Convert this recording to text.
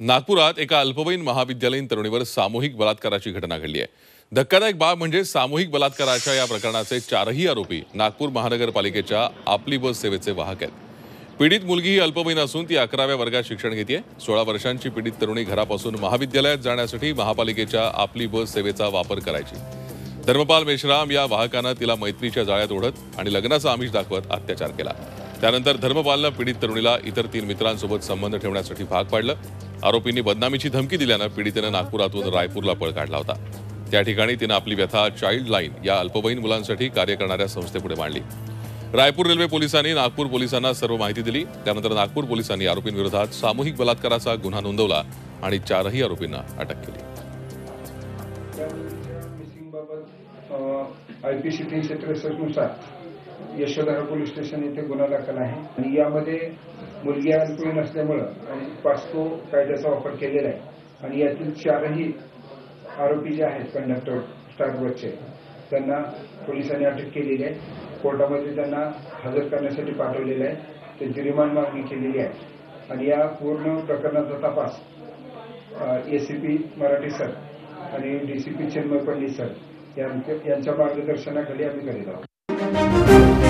नागपुरात एका अल्पवयीन महाविद्यालयीन तरुणीवर सामूहिक बलात्काराची घटना घडली आहे. धक्कादायक बाब म्हणजे सामूहिक बलात्काराच्या या प्रकरणाचे चारही आरोपी नागपूर महानगरपालिकेच्या आपली बस सेवेचे वाहक आहेत. पीडित मुलगी ही अल्पवयीन असून ती अकराव्या वर्गात शिक्षण घेते सोळा वर्षांची पीडित तरुणी घरापासून महाविद्यालयात जाण्यासाठी महापालिकेच्या आपली बस सेवेचा वापर करायची. धर्मपाल मेश्राम या वाहकानं तिला मैत्रीच्या जाळ्यात ओढत आणि लग्नाचा आमिष दाखवत अत्याचार केला. त्यानंतर धर्मपालनं पीडित तरुणीला इतर तीन मित्रांसोबत संबंध ठेवण्यासाठी भाग पाडलं. आरोपींनी बदनामीची धमकी दिल्यानं पीडितेनं नागपुरातून रायपूरला पळ काढला होता. त्या ठिकाणी तिनं आपली व्यथा चाइल्ड लाईन या अल्पवयीन मुलांसाठी कार्य करणाऱ्या संस्थेपुढे मांडली. रायपूर रेल्वे पोलिसांनी नागपूर पोलिसांना सर्व माहिती दिली. त्यानंतर नागपूर पोलिसांनी आरोपींविरोधात सामूहिक बलात्काराचा गुन्हा नोंदवला आणि चारही आरोपींना अटक केली. आयपीसी बाबत आय यशोधरा पोलीस स्टेशन येथे गुन्हा दाखल आहे. आणि यामध्ये मुलगी अल्पवयीन असल्यामुळं आणि पास्को कायद्याचा वापर केलेला आहे. आणि यातील चारही आरोपी जे आहेत कंडक्टर स्टाफ बसचे त्यांना पोलिसांनी अटक केलेली आहे. कोर्टामध्ये त्यांना हजर करण्यासाठी पाठवलेलं आहे. त्यांची रिमांड मागणी केलेली आहे. आणि या पूर्ण प्रकरणाचा तपास एसीपी मराठी सर आणि डीसीपी चिन्मय पंडित सर यांच्या यांच्या मार्गदर्शनाखाली आम्ही करीत आहोत. thank you